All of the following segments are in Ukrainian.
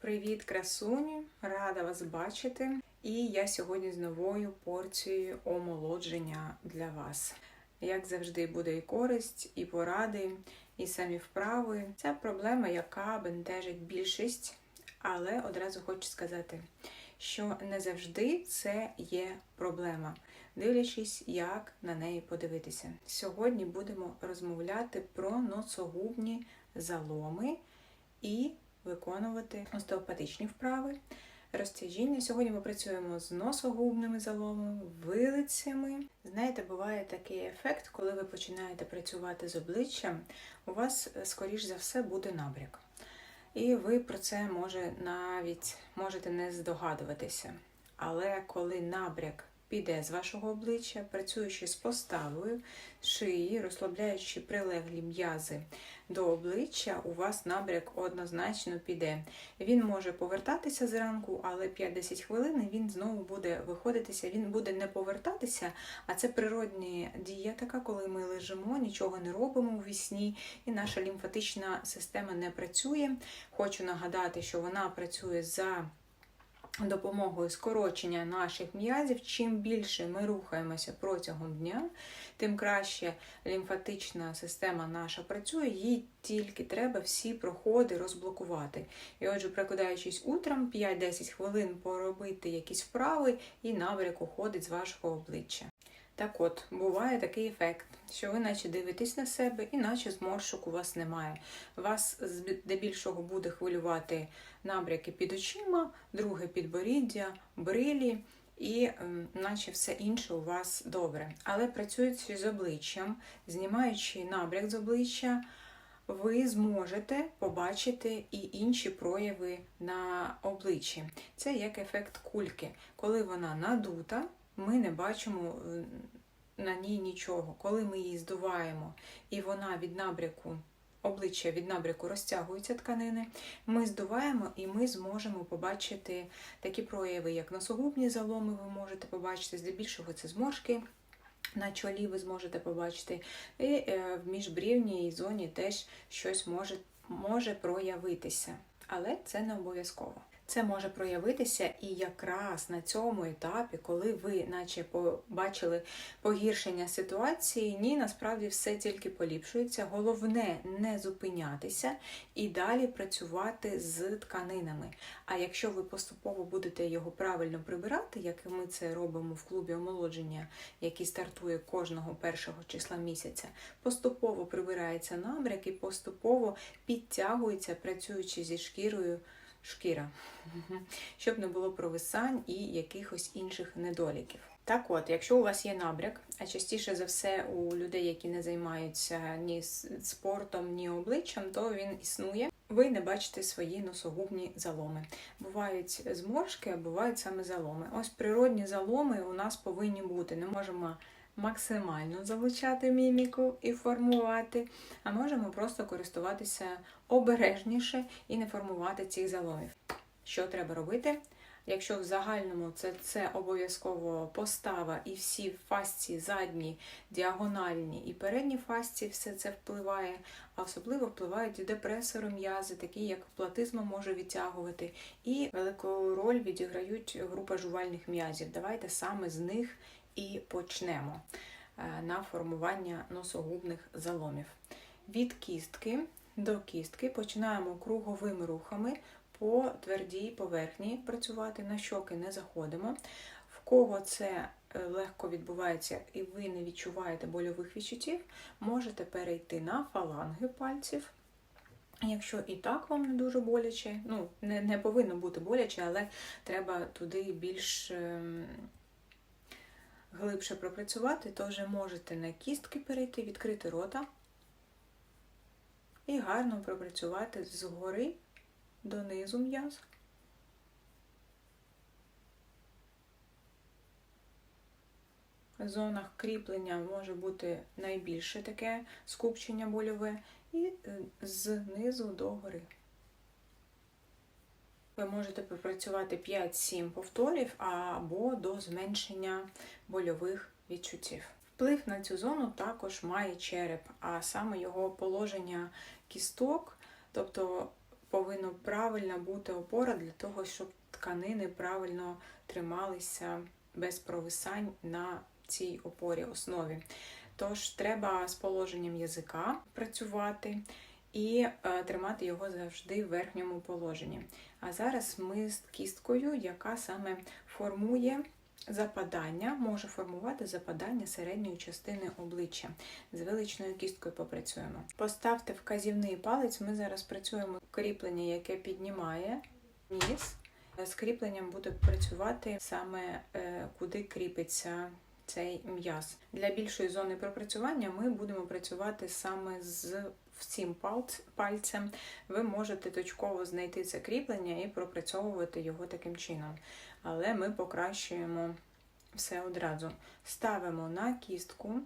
Привіт, красуні! Рада вас бачити. І я сьогодні з новою порцією омолодження для вас. Як завжди, буде і користь, і поради, і самі вправи. Це проблема, яка бентежить більшість, але одразу хочу сказати, що не завжди це є проблема, дивлячись, як на неї подивитися. Сьогодні будемо розмовляти про носогубні заломи і виконувати остеопатичні вправи. Розтяжіння. Сьогодні ми працюємо з носогубними заломами, вилицями. Знаєте, буває такий ефект, коли ви починаєте працювати з обличчям, у вас, скоріш за все, буде набряк. І ви про це може навіть можете не здогадуватися. Але коли набряк піде з вашого обличчя, працюючи з поставою шиї, розслабляючи прилеглі м'язи до обличчя, у вас набряк однозначно піде. Він може повертатися зранку, але 5-10 хвилин він знову буде виходитися. Він буде не повертатися, а це природня дія така, коли ми лежимо, нічого не робимо у вісні, і наша лімфатична система не працює. Хочу нагадати, що вона працює за допомогою скорочення наших м'язів. Чим більше ми рухаємося протягом дня, тим краще лімфатична система наша працює, їй тільки треба всі проходи розблокувати. І отже, прокидаючись утром, 5-10 хвилин поробити якісь вправи, і набряк уходить з вашого обличчя. Так от, буває такий ефект, що ви наче дивитесь на себе, і наче зморшок у вас немає. Вас здебільшого буде хвилювати набряки під очима, друге підборіддя, брилі, і ем, наче все інше у вас добре. Але працюючи з обличчям, знімаючи набряк з обличчя, ви зможете побачити і інші прояви на обличчі. Це як ефект кульки. Коли вона надута, ми не бачимо на ній нічого. Коли ми її здуваємо, і вона від набряку, обличчя від набряку розтягуються тканини, ми здуваємо і ми зможемо побачити такі прояви, як носогубні заломи, ви можете побачити, здебільшого це зморшки. На чолі ви зможете побачити, і в міжбрівній зоні теж щось може, може проявитися, але це не обов'язково. Це може проявитися і якраз на цьому етапі, коли ви, наче побачили погіршення ситуації, ні, насправді все тільки поліпшується. Головне не зупинятися і далі працювати з тканинами. А якщо ви поступово будете його правильно прибирати, як ми це робимо в клубі омолодження, який стартує кожного першого числа місяця, поступово прибирається набряк і поступово підтягується, працюючи зі шкірою шкіра, щоб не було провисань і якихось інших недоліків. Так от, якщо у вас є набряк, а частіше за все у людей, які не займаються ні спортом, ні обличчям, то він існує. Ви не бачите свої носогубні заломи. Бувають зморшки, а бувають саме заломи. Ось природні заломи у нас повинні бути. Не можемо максимально залучати міміку і формувати, а можемо просто користуватися обережніше і не формувати цих заломів. Що треба робити? Якщо в загальному це це обов'язково постава і всі фасці задні, діагональні і передні фасці, все це впливає, а особливо впливають депресори м'язи, такі як платизма може відтягувати, і велику роль відіграють група жувальних м'язів. Давайте саме з них і почнемо е, на формування носогубних заломів. Від кістки до кістки починаємо круговими рухами по твердій поверхні працювати, на щоки не заходимо. В кого це е, легко відбувається і ви не відчуваєте больових відчуттів, можете перейти на фаланги пальців. Якщо і так вам не дуже боляче, ну, не не повинно бути боляче, але треба туди більш ем, глибше пропрацювати, то вже можете на кістки перейти, відкрити рота і гарно пропрацювати згори донизу м'яз. В зонах кріплення може бути найбільше таке скупчення больове, і е, знизу до гори. Ви можете попрацювати 5-7 повторів або до зменшення больових відчуттів. Вплив на цю зону також має череп, а саме його положення кісток, тобто повинна правильна бути опора для того, щоб тканини правильно трималися без провисань на цій опорі основі. Тож треба з положенням язика працювати і е, тримати його завжди в верхньому положенні. А зараз ми з кісткою, яка саме формує западання, може формувати западання середньої частини обличчя. З величною кісткою попрацюємо. Поставте вказівний палець, ми зараз працюємо кріплення, яке піднімає ніс. З кріпленням буде працювати саме е, куди кріпиться цей м'яз. Для більшої зони пропрацювання ми будемо працювати саме з всім пальцем. Ви можете точково знайти це кріплення і пропрацьовувати його таким чином. Але ми покращуємо все одразу. Ставимо на кістку,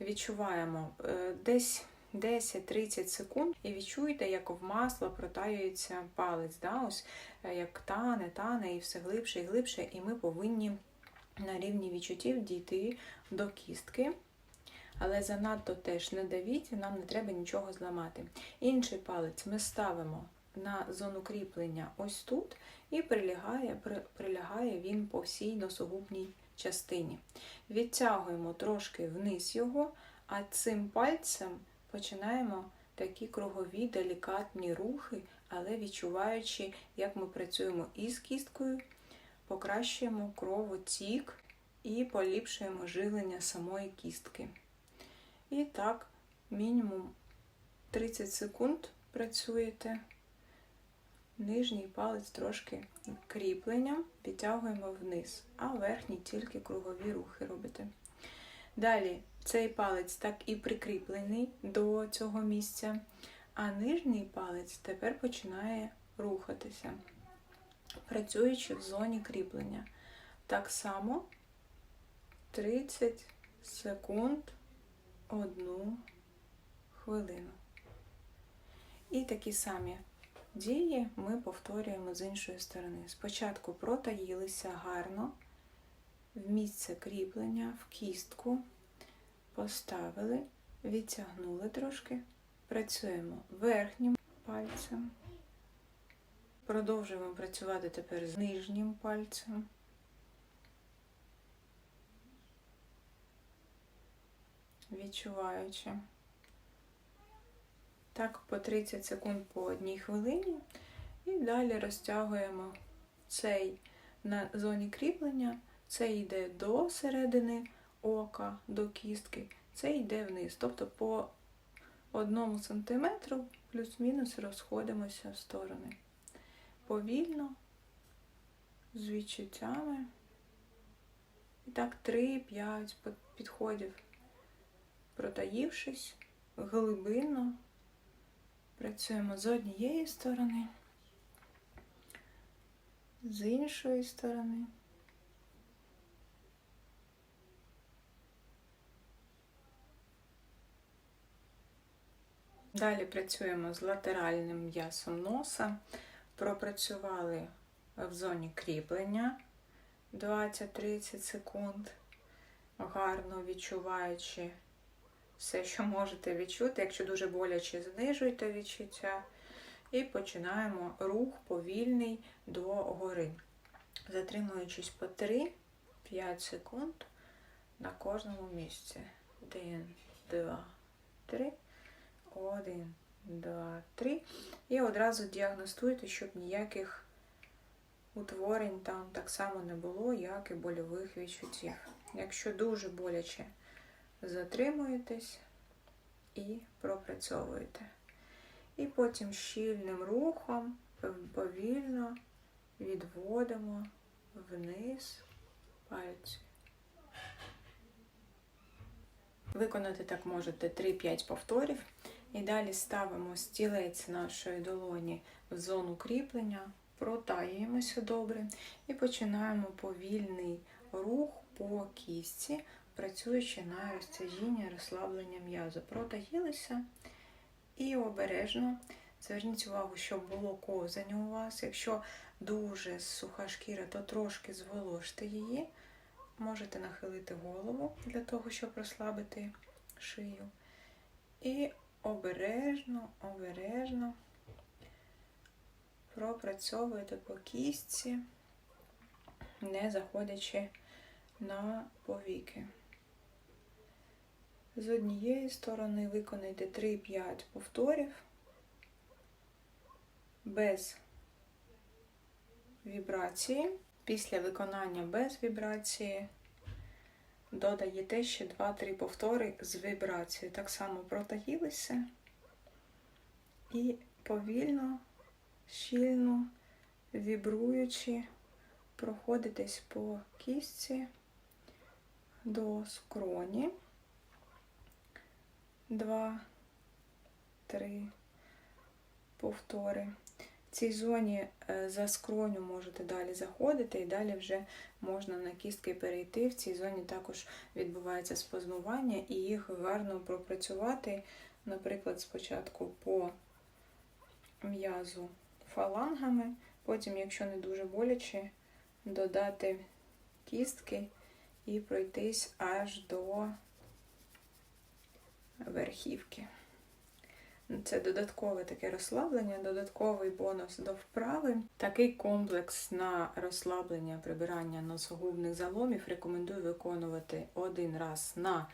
відчуваємо е, десь 10-30 секунд і відчуєте, як в масло протаюється палець. Да? Ось е, Як тане, тане і все глибше і глибше, і ми повинні на рівні відчуттів дійти до кістки. Але занадто теж не давіть, нам не треба нічого зламати. Інший палець ми ставимо на зону кріплення ось тут, і прилягає, прилягає він по всій носогубній частині. Відтягуємо трошки вниз його, а цим пальцем починаємо такі кругові делікатні рухи, але відчуваючи, як ми працюємо із кісткою, покращуємо кровотік і поліпшуємо жилення самої кістки. І так, мінімум 30 секунд працюєте. Нижній палець трошки кріпленням підтягуємо вниз, а верхній тільки кругові рухи робите. Далі цей палець так і прикріплений до цього місця, а нижній палець тепер починає рухатися, працюючи в зоні кріплення. Так само 30 секунд одну хвилину. І такі самі дії ми повторюємо з іншої сторони. Спочатку протаїлися гарно, в місце кріплення, в кістку, поставили, відтягнули трошки, працюємо верхнім пальцем. Продовжуємо працювати тепер з нижнім пальцем. Відчуваючи. Так, по 30 секунд по одній хвилині. І далі розтягуємо цей на зоні кріплення, це йде до середини ока, до кістки, це йде вниз. Тобто по одному сантиметру плюс-мінус розходимося в сторони. Повільно, з відчуттями. І так 3-5 підходів, протаївшись глибинно. Працюємо з однієї сторони, з іншої сторони. Далі працюємо з латеральним м'ясом носа, пропрацювали в зоні кріплення 20-30 секунд, гарно відчуваючи все, що можете відчути. Якщо дуже боляче, знижуйте відчуття. І починаємо рух повільний до гори. Затримуючись по 3-5 секунд на кожному місці. 1, 2, 3, 1, 2, 3. І одразу діагностуйте, щоб ніяких утворень там так само не було, як і больових відчуттів. Якщо дуже боляче, затримуєтесь і пропрацьовуєте. І потім щільним рухом повільно відводимо вниз пальці. Виконати так можете 3-5 повторів. І далі ставимо стілець нашої долоні в зону кріплення, протаюємося добре і починаємо повільний рух по кістці, працюючи на розтяжіння розслаблення м'язу. Протаїлися і обережно. Зверніть увагу, щоб було ковзання у вас. Якщо дуже суха шкіра, то трошки зволожте її. Можете нахилити голову для того, щоб розслабити шию. І обережно, обережно пропрацьовуєте по кістці, не заходячи на повіки. З однієї сторони виконайте 3-5 повторів без вібрації. Після виконання без вібрації додаєте ще 2-3 повтори з вібрацією. Так само протагілися і повільно, щільно, вібруючи, проходитесь по кістці до скроні. Два, три повтори. В цій зоні е, за скроню можете далі заходити, і далі вже можна на кістки перейти. В цій зоні також відбувається спазмування, і їх гарно пропрацювати, наприклад, спочатку по м'язу фалангами, потім, якщо не дуже боляче, додати кістки і пройтись аж до верхівки. Це додаткове таке розслаблення, додатковий бонус до вправи. Такий комплекс на розслаблення прибирання носогубних заломів рекомендую виконувати один раз на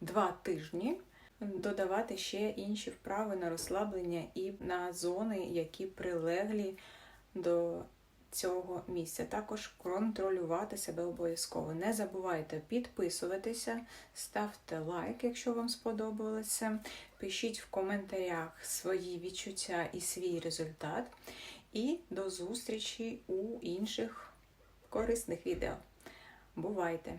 два тижні, додавати ще інші вправи на розслаблення і на зони, які прилеглі до цього місця. Також контролювати себе обов'язково. Не забувайте підписуватися, ставте лайк, якщо вам сподобалося. Пишіть в коментарях свої відчуття і свій результат. І до зустрічі у інших корисних відео. Бувайте!